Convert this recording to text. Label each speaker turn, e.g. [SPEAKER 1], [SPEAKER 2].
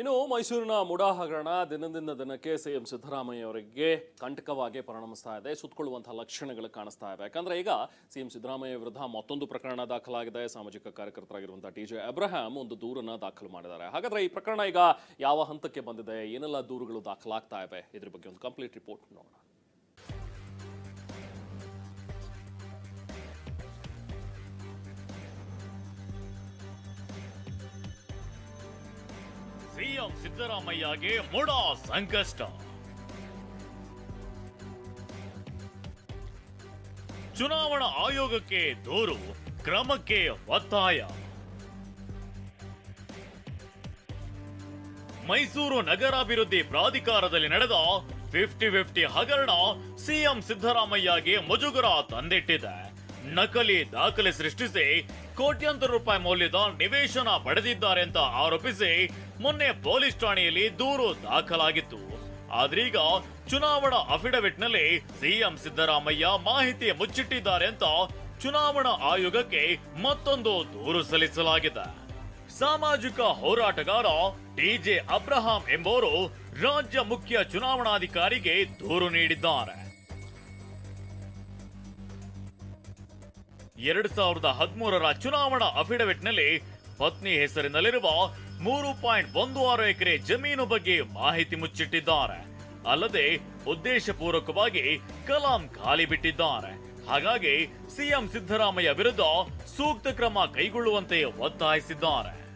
[SPEAKER 1] ಇನ್ನು ಮೈಸೂರಿನ ಮುಡಾ ಹಗರಣ ದಿನದಿಂದ ದಿನಕ್ಕೆ ಸಿಎಂ ಸಿದ್ದರಾಮಯ್ಯ ಅವರಿಗೆ ಕಂಟಕವಾಗಿ ಪರಿಣಮಿಸ್ತಾ ಇದೆ. ಸುತ್ತಕೊಳ್ಳುವಂತಹ ಲಕ್ಷಣಗಳು ಕಾಣಿಸ್ತಾ ಇವೆ. ಯಾಕಂದ್ರೆ ಈಗ ಸಿಎಂ ಸಿದ್ದರಾಮಯ್ಯ ವಿರುದ್ಧ ಮತ್ತೊಂದು ಪ್ರಕರಣ ದಾಖಲಾಗಿದೆ. ಸಾಮಾಜಿಕ ಕಾರ್ಯಕರ್ತರಾಗಿರುವಂತಹ ಟಿ ಜೆ ಅಬ್ರಹಾಂ ಒಂದು ದೂರನ್ನ ದಾಖಲು ಮಾಡಿದ್ದಾರೆ. ಹಾಗಾದ್ರೆ ಈ ಪ್ರಕರಣ ಈಗ ಯಾವ ಹಂತಕ್ಕೆ ಬಂದಿದೆ? ಏನೆಲ್ಲ ದೂರುಗಳು ದಾಖಲಾಗ್ತಾ ಇವೆ? ಇದ್ರ ಬಗ್ಗೆ ಒಂದು ಕಂಪ್ಲೀಟ್ ರಿಪೋರ್ಟ್ ನೋಡೋಣ.
[SPEAKER 2] ಸಿಎಂ ಸಿದ್ದರಾಮಯ್ಯಗೆ ಮೂಡ ಸಂಕಷ್ಟ. ಚುನಾವಣಾ ಆಯೋಗಕ್ಕೆ ದೂರು, ಕ್ರಮಕ್ಕೆ ಒತ್ತಾಯ. ಮೈಸೂರು ನಗರಾಭಿವೃದ್ಧಿ ಪ್ರಾಧಿಕಾರದಲ್ಲಿ ನಡೆದ ಫಿಫ್ಟಿ ಫಿಫ್ಟಿ ಹಗರಣ ಸಿಎಂ ಸಿದ್ದರಾಮಯ್ಯಗೆ ಮುಜುಗರ ತಂದಿಟ್ಟಿದೆ. ನಕಲಿ ದಾಖಲೆ ಸೃಷ್ಟಿಸಿ ಕೋಟ್ಯಾಂತರ ರೂಪಾಯಿ ಮೌಲ್ಯದ ನಿವೇಶನ ಪಡೆದಿದ್ದಾರೆ ಅಂತ ಆರೋಪಿಸಿ ಮೊನ್ನೆ ಪೊಲೀಸ್ ಠಾಣೆಯಲ್ಲಿ ದೂರು ದಾಖಲಾಗಿತ್ತು. ಆದ್ರೀಗ ಚುನಾವಣಾ ಅಫಿಡವಿಟ್ನಲ್ಲಿ ಸಿಎಂ ಸಿದ್ದರಾಮಯ್ಯ ಮಾಹಿತಿ ಮುಚ್ಚಿಟ್ಟಿದ್ದಾರೆ ಅಂತ ಚುನಾವಣಾ ಆಯೋಗಕ್ಕೆ ಮತ್ತೊಂದು ದೂರು ಸಲ್ಲಿಸಲಾಗಿದೆ. ಸಾಮಾಜಿಕ ಹೋರಾಟಗಾರ ಟಿಜೆ ಅಬ್ರಹಾಂ ಎಂಬುವರು ರಾಜ್ಯ ಮುಖ್ಯ ಚುನಾವಣಾಧಿಕಾರಿಗೆ ದೂರು ನೀಡಿದ್ದಾರೆ. ಎರಡು ಸಾವಿರದ ಹದಿಮೂರರ ಚುನಾವಣಾ ಅಫಿಡವಿಟ್ನಲ್ಲಿ ಪತ್ನಿ ಹೆಸರಿನಲ್ಲಿರುವ ಮೂರು ಪಾಯಿಂಟ್ ಒಂದು ಆರು ಎಕರೆ ಜಮೀನು ಬಗ್ಗೆ ಮಾಹಿತಿ ಮುಚ್ಚಿಟ್ಟಿದ್ದಾರೆ. ಅಲ್ಲದೆ ಉದ್ದೇಶಪೂರ್ವಕವಾಗಿ ಕಲಾಂ ಖಾಲಿ ಬಿಟ್ಟಿದ್ದಾರೆ. ಹಾಗಾಗಿ ಸಿಎಂ ಸಿದ್ದರಾಮಯ್ಯ ವಿರುದ್ಧ ಸೂಕ್ತ ಕ್ರಮ ಕೈಗೊಳ್ಳುವಂತೆ ಒತ್ತಾಯಿಸಿದ್ದಾರೆ.